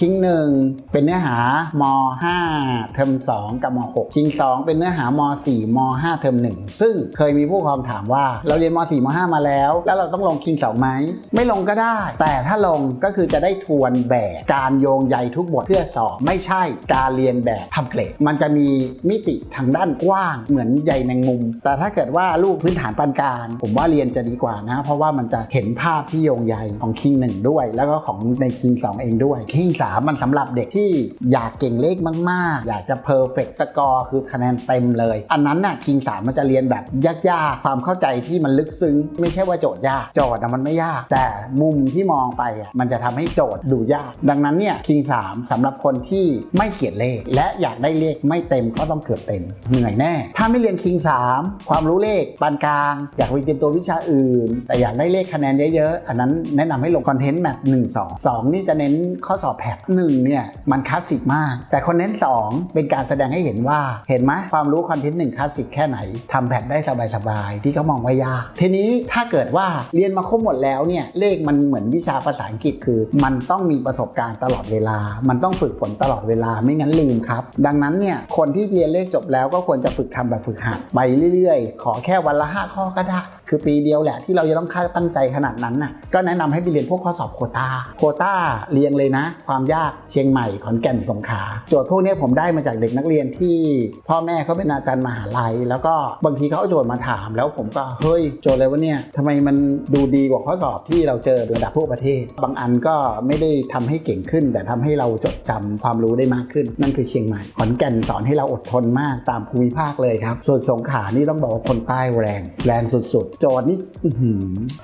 คิงหนึ่งเป็นเนื้อหาม5เทอม2 กับม6คิง2 เป็นเนื้อหาม4ม5เทอม1 ซึ่งเคยมีผู้ครองถามว่า เราเรียนม4ม5มาแล้ว แล้วเราต้องลงคิง2ไหม ไม่ลงก็ได้ แต่ถ้าลงก็คือจะได้ทวนแบบการโยงใยทุกบทเพื่อสอบ ไม่ใช่การเรียนแบบทำเกรดมันจะมีมิติทางด้านกว้างเหมือนใยแมงมุม แต่ถ้าเกิดว่าลูกพื้นฐานปานกลางผมว่าเรียนจะดีกว่านะ เพราะว่ามันจะเห็นภาพที่โยงใยของคิง1ด้วย แล้วก็ของในคิง2เองด้วยคิง3 มันสำหรับเด็กที่อยากเก่งเลขมาก ๆ อยากจะเพอร์เฟกต์สกอร์คือคะแนนเต็มเลย อันนั้นน่ะคิง3มันจะเรียนแบบยากๆ ความเข้าใจที่มันลึกซึ้ง ไม่ใช่ว่าโจทย์ยาก โจทย์นะมันไม่ยาก แต่มุมที่มองไปอะมันจะทำให้โจทย์ดูยาก ดังนั้นเนี่ยคิง3สำหรับคนที่ไม่เกลียดเลข และอยากได้เลขไม่เต็มก็ต้องเกือบเต็มเหนื่อยแน่ ถ้าไม่เรียนคิง3ความรู้เลขปานกลาง อยากไปเตรียมตัววิชาอื่น แต่อยากได้เลขคะแนนเยอะๆอันนั้นแนะนำให้ลงคอนเทนต์แมท1 2 2นี่จะเน้นข้อสอบแพทหนึ่งเนี่ยมันคลาสสิกมาก แต่คนเน้น2เป็นการแสดงให้เห็นว่า เห็นไหมความรู้คอนเทนต์หนึ่งคลาสสิกแค่ไหนทำแพทได้สบายๆที่เขามองว่ายากทีนี้ถ้าเกิดว่าเรียนมาครบหมดแล้วเนี่ยเลขมันเหมือนวิชาภาษาอังกฤษคือ มันต้องมีประสบการณ์ตลอดเวลา มันต้องฝึกฝนตลอดเวลาไม่งั้นลืมครับ ดังนั้นเนี่ยคนที่เรียนเลขจบแล้วก็ควรจะฝึกทำแบบฝึกหัดไปเรื่อยๆ ขอแค่วันละ 5 ข้อก็ได้ คือปีเดียวแหละที่เราจะต้องค่าตั้งใจขนาดนั้นน่ะก็แนะนำให้ไปเรียนพวกข้อสอบโคตาโคตาเรียงเลยนะ ความยากเชียงใหม่ขอนแก่นสงขลาโจทย์พวกนี้ผมได้มาจากเด็กนักเรียนที่ พ่อแม่เขาเป็นอาจารย์มหาลัย แล้วก็บางทีเขาเอาโจทย์มาถาม แล้วผมก็เฮ้ยโจทย์อะไรวะเนี่ยทำไมมันดูดีกว่าข้อสอบที่เราเจอระดับทั่วประเทศ บางอันก็ไม่ได้ทำให้เก่งขึ้น แต่ทำให้เราจดจำความรู้ได้มากขึ้น นั่นคือเชียงใหม่ขอนแก่นสอนให้เราอดทนมากตามภูมิภาคเลยครับส่วนสงขลานี่ต้องบอกว่าคนใต้แรง แรงสุดๆโจทย์นี่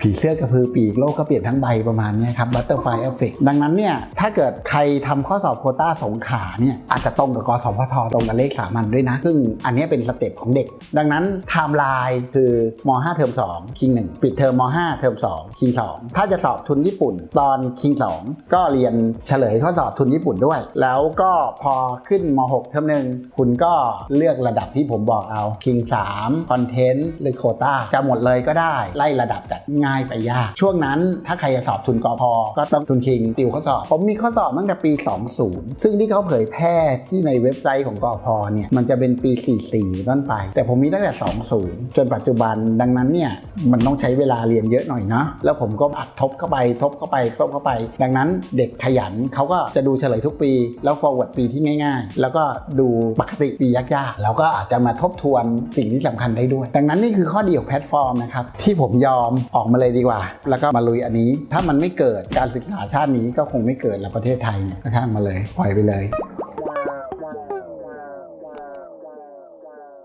ผีเสื้อกระพือปีกโลกก็เปลี่ยนทั้งใบประมาณนี้ครับบัตเตอร์ไฟเอฟเฟกดังนั้นเนี่ยถ้าเกิดใครทำข้อสอบโคต้าสงขาเนี่ยอาจจะตรงกับกสพทตรงกับเลขสามัญด้วยนะ ซึ่งอันนี้เป็นสเต็ปของเด็ก ดังนั้นไทม์ไลน์คือม 5 เทอม2คิง1ปิดเทอมม 5 เทอม2คิง2ถ้าจะสอบทุนญี่ปุ่น ตอนคิง2ก็เรียนเฉลยข้อสอบทุนญี่ปุ่นด้วย แล้วก็พอขึ้นม 6 เทอมหนึ่งคุณก็เลือกระดับที่ผมบอกเอาคิง3คอนเทนต์หรือโคต้าจะหมดเลยก็ได้ ไล่ระดับจากง่ายไปยาก ช่วงนั้นถ้าใครจะสอบทุนกอพก็ต้องทุนคิงติวข้อสอบ ผมมีข้อสอบตั้งแต่ปี 20 ซึ่งที่เขาเผยแพร่ที่ในเว็บไซต์ของกอพเนี่ยมันจะเป็นปี 44 ต้นไป แต่ผมมีตั้งแต่ 20 จนปัจจุบันดังนั้นเนี่ยมันต้องใช้เวลาเรียนเยอะหน่อยเนาะแล้วผมก็อัดทบเข้าไปทบเข้าไปทบเข้าไป ดังนั้นเด็กขยันเขาก็จะดูเฉลยทุกปี แล้ว forward ปีที่ง่าย ๆ แล้วก็ดูปกติปียากๆแล้วก็อาจจะมาทบทวนสิ่งที่สำคัญได้ด้วย ดังนั้นนี่คือข้อดีของแพลตฟอร์มนะครับ ที่ผมยอมออกมาเลยดีกว่า แล้วก็มาลุยอันนี้ ถ้ามันไม่เกิดการศึกษาชาตินี้ก็คงไม่เกิดแล้วประเทศไทยเนี่ยก็ข้างมาเลยปล่อยไปเลย